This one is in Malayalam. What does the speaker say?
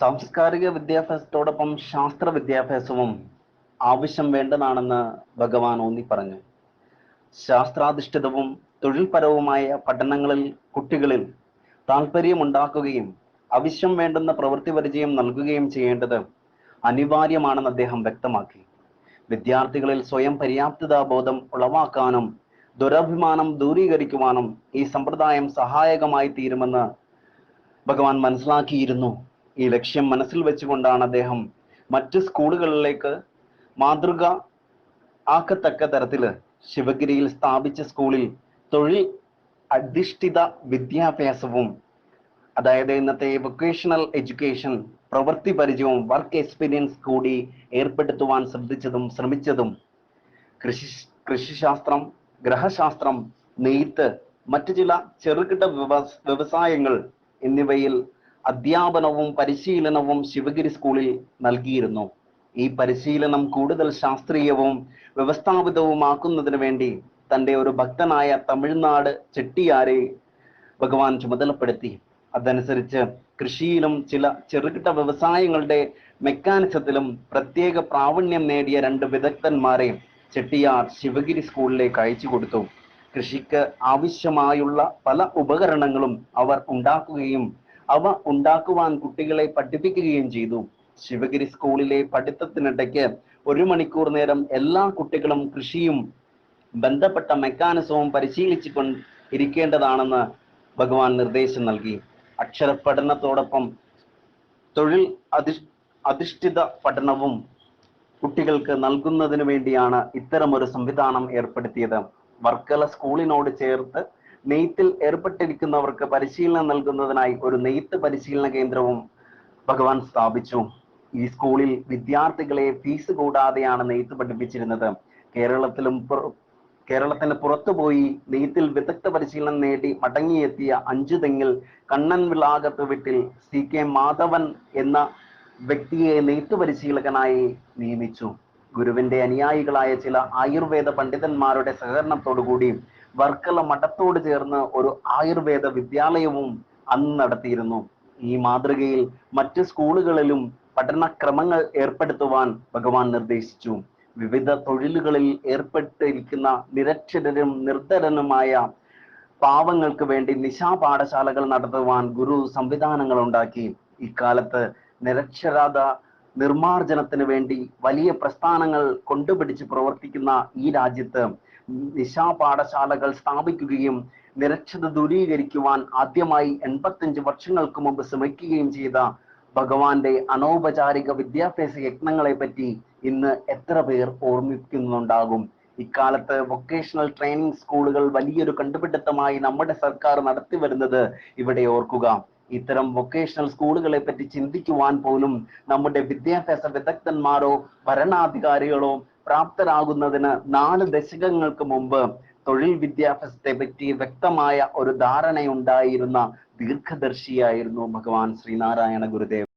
സാംസ്കാരിക വിദ്യാഭ്യാസത്തോടൊപ്പം ശാസ്ത്ര വിദ്യാഭ്യാസവും ആവശ്യം വേണ്ടതാണെന്ന് ഭഗവാൻ ഊന്നി പറഞ്ഞു. ശാസ്ത്രാധിഷ്ഠിതവും തൊഴിൽപരവുമായ പഠനങ്ങളിൽ കുട്ടികളിൽ താല്പര്യമുണ്ടാക്കുകയും ആവശ്യം വേണ്ടുന്ന പ്രവൃത്തി പരിചയം നൽകുകയും ചെയ്യേണ്ടത് അനിവാര്യമാണെന്ന് അദ്ദേഹം വ്യക്തമാക്കി. വിദ്യാർത്ഥികളിൽ സ്വയം പര്യാപ്തതാബോധം ഉളവാക്കാനും ദുരഭിമാനം ദൂരീകരിക്കുവാനും ഈ സമ്പ്രദായം സഹായകമായി തീരുമെന്ന് ഭഗവാൻ മനസ്സിലാക്കിയിരുന്നു. ഈ ലക്ഷ്യം മനസ്സിൽ വെച്ചുകൊണ്ടാണ് അദ്ദേഹം മറ്റ് സ്കൂളുകളിലേക്ക് മാതൃക ആക്കത്തക്ക തരത്തിൽ ശിവഗിരിയിൽ സ്ഥാപിച്ച സ്കൂളിൽ തൊഴിൽ അധിഷ്ഠിത വിദ്യാഭ്യാസവും അതായത് ഇന്നത്തെ വൊക്കേഷണൽ എഡ്യൂക്കേഷൻ പ്രവൃത്തി പരിചയവും വർക്ക് എക്സ്പീരിയൻസ് കൂടി ഏർപ്പെടുത്തുവാൻ ശ്രദ്ധിച്ചതും ശ്രമിച്ചതും കൃഷി കൃഷിശാസ്ത്രം ഗ്രഹശാസ്ത്രം നെയ്ത്ത് മറ്റു ചില ചെറുകിട വ്യവസായങ്ങൾ എന്നിവയിൽ അധ്യാപനവും പരിശീലനവും ശിവഗിരി സ്കൂളിൽ നൽകിയിരുന്നു. ഈ പരിശീലനം കൂടുതൽ ശാസ്ത്രീയവും വ്യവസ്ഥാപിതവുമാക്കുന്നതിന് വേണ്ടി തന്റെ ഒരു ഭക്തനായ തമിഴ്നാട് ചെട്ടിയാരെ ഭഗവാൻ ചുമതലപ്പെടുത്തി. അതനുസരിച്ച് കൃഷിയിലും ചില ചെറുകിട വ്യവസായങ്ങളുടെ മെക്കാനിസത്തിലും പ്രത്യേക പ്രാവീണ്യം നേടിയ രണ്ട് വിദഗ്ധന്മാരെ ചെട്ടിയാർ ശിവഗിരി സ്കൂളിലേക്ക് അയച്ചു കൊടുത്തു. കൃഷിക്ക് ആവശ്യമായുള്ള പല ഉപകരണങ്ങളും അവർ ഉണ്ടാക്കുകയും അവ ഉണ്ടാക്കുവാൻ കുട്ടികളെ പഠിപ്പിക്കുകയും ചെയ്തു. ശിവഗിരി സ്കൂളിലെ പഠിത്തത്തിനിടയ്ക്ക് ഒരു മണിക്കൂർ നേരം എല്ലാ കുട്ടികളും കൃഷിയും ബന്ധപ്പെട്ട മെക്കാനിസവും പരിശീലിച്ചു കൊണ്ടിരിക്കേണ്ടതാണെന്ന് ഭഗവാൻ നിർദ്ദേശം നൽകി. അക്ഷര പഠനത്തോടൊപ്പം തൊഴിൽ അധി അധിഷ്ഠിത പഠനവും കുട്ടികൾക്ക് നൽകുന്നതിന് വേണ്ടിയാണ് ഇത്തരമൊരു സംവിധാനം ഏർപ്പെടുത്തിയത്. വർക്കല സ്കൂളിനോട് ചേർത്ത് നെയ്ത്തിൽ ഏർപ്പെട്ടിരിക്കുന്നവർക്ക് പരിശീലനം നൽകുന്നതിനായി ഒരു നെയ്ത്ത് പരിശീലന കേന്ദ്രവും ഭഗവാൻ സ്ഥാപിച്ചു. ഈ സ്കൂളിൽ വിദ്യാർത്ഥികളെ ഫീസ് കൂടാതെയാണ് നെയ്ത്ത് പഠിപ്പിച്ചിരുന്നത്. കേരളത്തിലും കേരളത്തിന് പുറത്തുപോയി നെയ്ത്തിൽ വിദഗ്ധ പരിശീലനം നേടി മടങ്ങിയെത്തിയ അഞ്ചു തെങ്ങിൽ കണ്ണൻ വിളാകത്ത് വീട്ടിൽ സി കെ മാധവൻ എന്ന വ്യക്തിയെ നെയ്ത്ത് പരിശീലകനായി നിയമിച്ചു. ഗുരുവിന്റെ അനുയായികളായ ചില ആയുർവേദ പണ്ഡിതന്മാരുടെ സഹകരണത്തോടുകൂടി വർക്കല മഠത്തോട് ചേർന്ന് ഒരു ആയുർവേദ വിദ്യാലയവും അന്ന് നടത്തിയിരുന്നു. ഈ മാതൃകയിൽ മറ്റ് സ്കൂളുകളിലും പഠനക്രമങ്ങൾ ഏർപ്പെടുത്തുവാൻ ഭഗവാൻ നിർദ്ദേശിച്ചു. വിവിധ തൊഴിലുകളിൽ ഏർപ്പെട്ടിരിക്കുന്ന നിരക്ഷരരും നിർധരനുമായ പാവങ്ങൾക്ക് വേണ്ടി നിശാ പാഠശാലകൾ നടത്തുവാൻ ഗുരു സംവിധാനങ്ങൾ ഉണ്ടാക്കി. ഇക്കാലത്ത് നിരക്ഷരത നിർമാർജനത്തിന് വേണ്ടി വലിയ പ്രസ്ഥാനങ്ങൾ കൊണ്ടുപിടിച്ച് പ്രവർത്തിക്കുന്ന ഈ രാജ്യത്ത് നിശാ പാഠശാലകൾ സ്ഥാപിക്കുകയും നിരക്ഷത ദൂരീകരിക്കുവാൻ ആദ്യമായി എൺപത്തഞ്ച് വർഷങ്ങൾക്ക് മുമ്പ് ശ്രമിക്കുകയും ചെയ്ത ഭഗവാന്റെ അനൗപചാരിക വിദ്യാഭ്യാസ യജ്ഞങ്ങളെ പറ്റി ഇന്ന് എത്ര പേർ ഓർമ്മിക്കുന്നുണ്ടാകും? ഇക്കാലത്ത് വൊക്കേഷണൽ ട്രെയിനിങ് സ്കൂളുകൾ വലിയൊരു കണ്ടുപിടുത്തമായി നമ്മുടെ സർക്കാർ നടത്തി വരുന്നത് ഇവിടെ ഓർക്കുക. ഇത്തരം വൊക്കേഷണൽ സ്കൂളുകളെ പറ്റി ചിന്തിക്കുവാൻ പോലും നമ്മുടെ വിദ്യാഭ്യാസ വിദഗ്ധന്മാരോ ഭരണാധികാരികളോ പ്രാപ്തരാകുന്നതിന് നാല് ദശകങ്ങൾക്ക് മുമ്പ് തൊഴിൽ വിദ്യാഭ്യാസത്തെ പറ്റി വ്യക്തമായ ഒരു ധാരണയുണ്ടായിരുന്ന ദീർഘദർശിയായിരുന്നു ഭഗവാൻ ശ്രീനാരായണ ഗുരുദേവ്